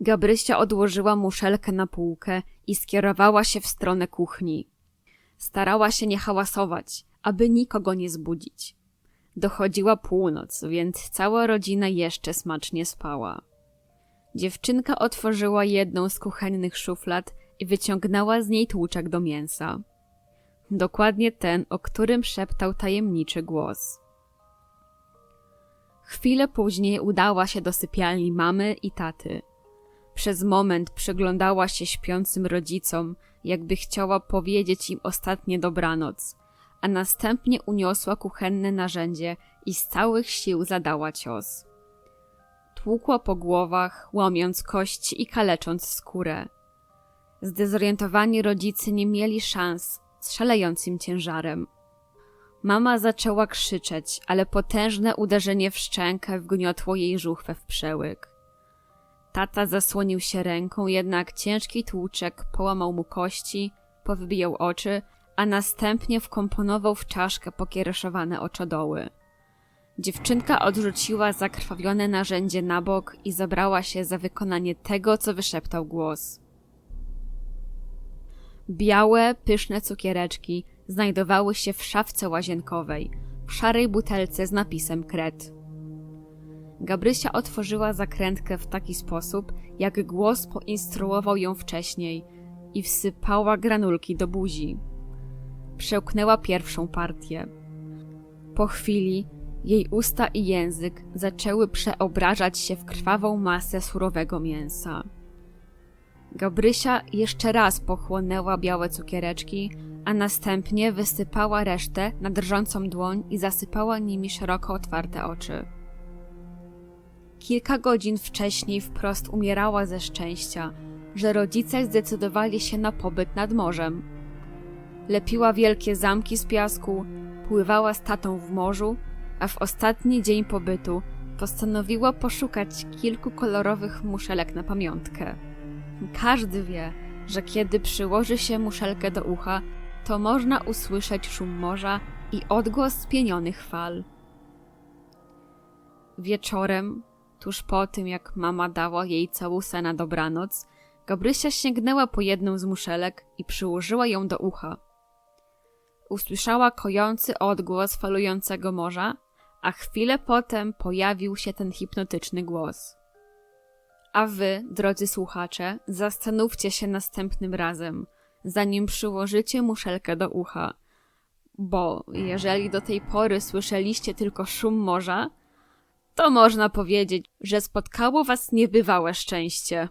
Gabrysia odłożyła muszelkę na półkę i skierowała się w stronę kuchni. Starała się nie hałasować, aby nikogo nie zbudzić. Dochodziła północ, więc cała rodzina jeszcze smacznie spała. Dziewczynka otworzyła jedną z kuchennych szuflad i wyciągnęła z niej tłuczek do mięsa. Dokładnie ten, o którym szeptał tajemniczy głos. Chwilę później udała się do sypialni mamy i taty. Przez moment przyglądała się śpiącym rodzicom, jakby chciała powiedzieć im ostatnie dobranoc, a następnie uniosła kuchenne narzędzie i z całych sił zadała cios. Tłukła po głowach, łamiąc kości i kalecząc skórę. Zdezorientowani rodzice nie mieli szans z szalejącym ciężarem. Mama zaczęła krzyczeć, ale potężne uderzenie w szczękę wgniotło jej żuchwę w przełyk. Tata zasłonił się ręką, jednak ciężki tłuczek połamał mu kości, powybijał oczy, a następnie wkomponował w czaszkę pokiereszowane oczodoły. Dziewczynka odrzuciła zakrwawione narzędzie na bok i zabrała się za wykonanie tego, co wyszeptał głos. Białe, pyszne cukiereczki znajdowały się w szafce łazienkowej, w szarej butelce z napisem kret. Gabrysia otworzyła zakrętkę w taki sposób, jak głos poinstruował ją wcześniej i wsypała granulki do buzi. Przełknęła pierwszą partię. Po chwili jej usta i język zaczęły przeobrażać się w krwawą masę surowego mięsa. Gabrysia jeszcze raz pochłonęła białe cukiereczki, a następnie wysypała resztę na drżącą dłoń i zasypała nimi szeroko otwarte oczy. Kilka godzin wcześniej wprost umierała ze szczęścia, że rodzice zdecydowali się na pobyt nad morzem. Lepiła wielkie zamki z piasku, pływała z tatą w morzu, a w ostatni dzień pobytu postanowiła poszukać kilku kolorowych muszelek na pamiątkę. Każdy wie, że kiedy przyłoży się muszelkę do ucha, to można usłyszeć szum morza i odgłos spienionych fal. Wieczorem, tuż po tym jak mama dała jej całusa na dobranoc, Gabrysia sięgnęła po jedną z muszelek i przyłożyła ją do ucha. Usłyszała kojący odgłos falującego morza, a chwilę potem pojawił się ten hipnotyczny głos. A wy, drodzy słuchacze, zastanówcie się następnym razem, zanim przyłożycie muszelkę do ucha. Bo jeżeli do tej pory słyszeliście tylko szum morza, to można powiedzieć, że spotkało was niebywałe szczęście.